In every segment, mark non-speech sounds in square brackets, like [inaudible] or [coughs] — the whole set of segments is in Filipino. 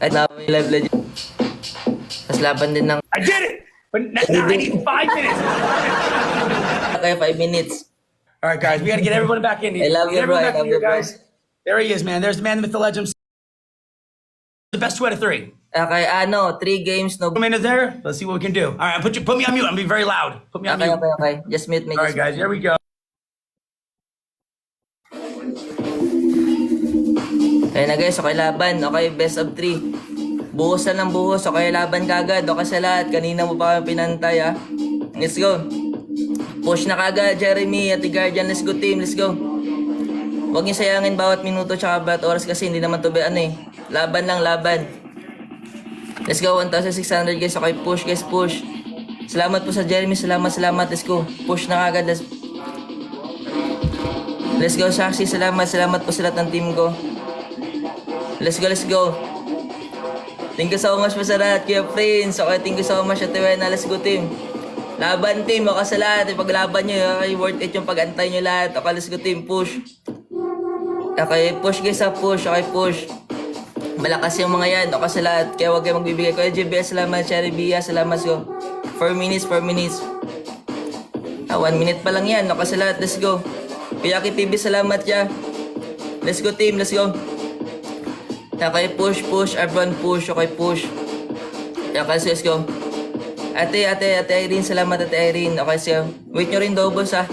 At na may live legend. Tapos laban din ng I did it! But n- now I need five minutes. kaya 5 minutes. All right, guys, we got to get everyone back in here. I love you, bro. everyone I love you, bro. guys. There he is, man. There's the man, myth, the legend. The best two out of three. Okay, ano, 3 games, no... Two minutes there. Let's see what we can do. All right, put you, put me on mute. I'm be very loud. Put me on Okay, mute. okay, okay. Just mute me. All right, guys, here we go. Ayun na guys, okay laban. Okay, best of 3. Buhos na ng buhos. Okay, laban kagad. Okay sa lahat. Kanina mo pa kami pinantay ah. Let's go. Push na kagad, Jeremy at the Guardian. Let's go team, let's go. Huwag niyo sayangin bawat minuto tsaka bawat oras kasi hindi naman to be ano eh. Laban lang, laban. Let's go, 1,600 guys. Okay, push guys, push. Salamat po sa Jeremy. Salamat, salamat. Let's go. Push na kagad. Let's, let's go, Saksi. Salamat, salamat po sa lahat ng team ko. Let's go, let's go. Thank you so much po sa lahat, Kuya Prince. Okay, thank you so much, Ate Wena. Let's go, team. Laban, team. Okay sa lahat. Ipaglaban nyo. Okay, worth it yung pag-antay nyo lahat. Okay, let's go, team. Push. Okay, push guys, ha. Push. Okay, push. Malakas yung mga yan. Okay sa lahat. Kaya huwag kayo magbibigay. Kuya JBS, salamat. Cherry Bia, salamat. Go. 4 minutes, 4 minutes. Ah, 1 minute pa lang yan. Okay sa lahat. Let's go. Kuya Aki TV, salamat ya. Let's go, team. Let's go. Okay, push, push. Everyone push. Okay, push. Okay, let's go. Ate, ate, ate Irene. Salamat, ate Irene. Okay, so wait nyo rin daw, boss, ha.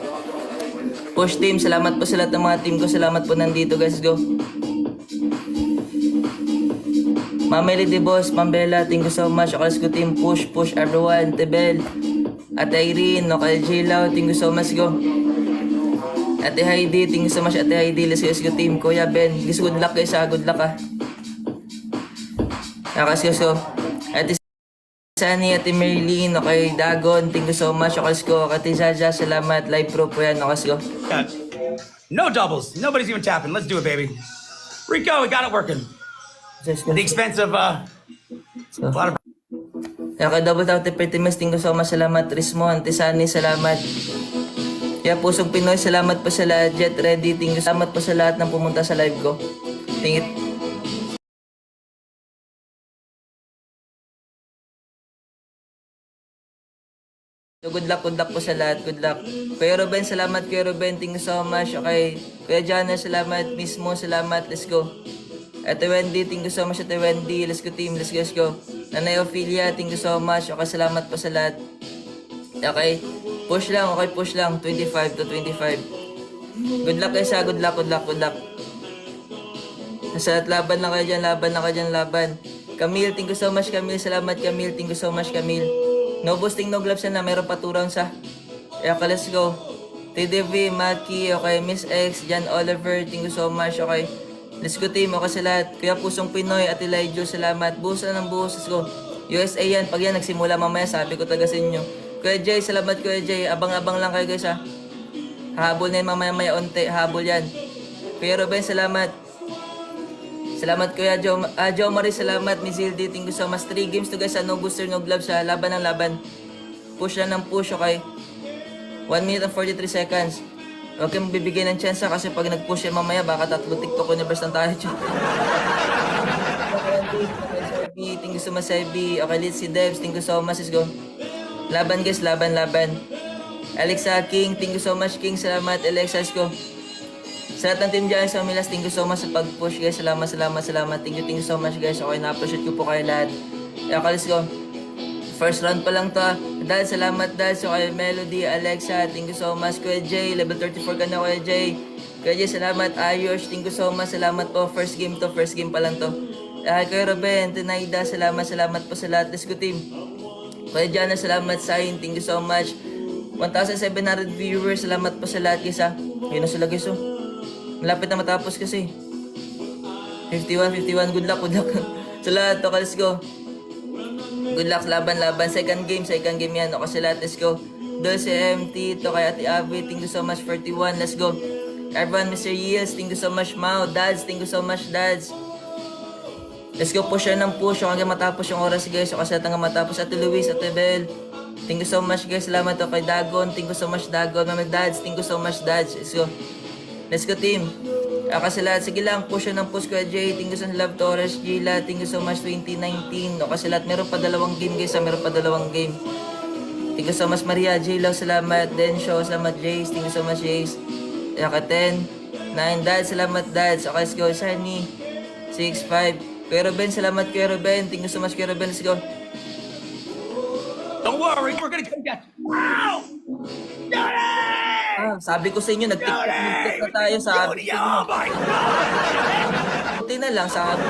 [coughs] push team. Salamat po sa lahat ng mga team ko. Salamat po nandito, guys. Let's go. Mameli de boss, Mambela, thank you so much. Okay, let's go team. Push, push everyone. Tebel. Ate Irene, okay, Jilaw, thank you so much. Go. Ate Heidi, thank you so much Ate Heidi. Let's go, team. Kuya Ben, guys, good luck guys ha. Good luck ha. Let's go. Ate Sunny, Ate Merlin, okay, Dagon, thank you so much. Okay, let's go. Ate Jaja, salamat. Live pro po yan. Okay, let's go. No doubles. Nobody's even tapping. Let's do it, baby. Rico, we got it working. At the expense of uh, go. a lot of Okay, double tap te pretty miss. Thank you so much. Salamat. Rismon, Tisani, salamat. Kaya pusong Pinoy, salamat po sa lahat. Jet ready, thank you. Salamat po sa lahat ng pumunta sa live ko. Thank you. So good luck, good luck po sa lahat. Good luck. Kuya Ruben, salamat Kuya Ruben. Thank you so much. Okay. Kuya Jana, salamat. Mismo, salamat. Let's go. Ate Wendy, thank you so much Ate Wendy. Let's go team, let's go, let's go. Nanay Ophelia, thank you so much. Okay, salamat po sa lahat. Okay, push lang, okay, push lang. 25 to 25. Good luck guys ha, good luck, good luck, good luck. Sa lahat, laban na kayo dyan, laban na kayo dyan, laban. Camille, thank you so much Camille. Salamat Camille, thank you so much Camille. No boosting, no gloves na, meron pa 2 rounds ha. Okay, let's go. TDV, Maki, okay, Miss X, Jan Oliver, thank you so much, okay. Let's go team, okay sa lahat. Kuya Pusong Pinoy at Elijah, salamat. Buhos na ng buhos, let's go. USA yan, pag yan nagsimula mamaya, sabi ko taga sa inyo. Kuya Jay, salamat Kuya Jay. Abang-abang lang kayo guys ha. Habol na yan mamaya maya onte, habol yan. Kuya Ruben, salamat. Salamat Kuya Jo, ah, Jo Marie, salamat. Miss Hildy, thank you so much. 3 games to guys, ha. no booster, no gloves ha. Laban ng laban. Push lang ng push, okay? 1 minute and 43 seconds. Huwag kayong bibigyan ng chance ha, kasi pag nag-push yan mamaya, baka tatlo TikTok universe lang tayo. [laughs] Sebi, thank you so much, Sebi. Okay, let's see Devs, thank you so much. Let's go. Laban guys, laban, laban. Alexa King, thank you so much, King. Salamat, Alexa, go. Sa lahat ng team dyan sa Milas, thank you so much sa pag-push guys. Salamat, salamat, salamat. Thank you, thank you so much guys. Okay, na-appreciate ko po kayo lahat. Okay, let's go. First round pa lang to ah. Dahil salamat dahil so kay Melody, Alexa, thank you so much. Kuya Jay, level 34 ka na Kuya Jay. Kuya Jay, salamat. Ayos, thank you so much. Salamat po. First game to, first game pa lang to. Uh, Kuya Ruben, Tinaida, salamat, salamat po sa lahat. Let's go team. Kuya Jana, salamat. Sain, thank you so much. 1,700 viewers, salamat po sa lahat guys ha. Ayun na sila guys. Malapit na matapos kasi. 51, 51, good luck, good luck. [laughs] sa lahat, okay, let's go. Good luck, laban, laban. Second game, second game yan. O kasi lahat, let's go. Dulce MT, to kay Ate Avi, thank you so much, 41, let's go. Everyone, Mr. Yields, thank you so much, Mao. Dads, thank you so much, Dads. Let's go, push yan ng push. Hanggang matapos yung oras, guys. O kasi hanggang matapos. Ate Luis, Ate Bel. Thank you so much, guys. Salamat to kay Dagon. Thank you so much, Dagon. Mama Dads, thank you so much, Dads. Let's go. Let's go, team. Ah, kasi lahat, sige lang, push ng push Kuya Jay. Thank you so much, Love Torres, Gila. Thank you so much, 2019. O kasi lahat, meron pa dalawang game guys, ah, meron pa dalawang game. Thank you so much, Maria. J. Love, salamat. Densho, salamat, Jace. Thank you so much, Jace. Yaka 10. 9. Dad, salamat, Dad. So, let's go. Sunny. 6, 5. Kuya Ruben, salamat, Kuya Ruben. Thank you so much, Kuya Ruben. Let's go. Don't worry, we're gonna take that. Ow! Jody! Ah, sabi ko sa inyo, nag-tiktok, nag-tiktok na tayo. Sabi ko sa inyo. Oh my God! Buti na lang, sabi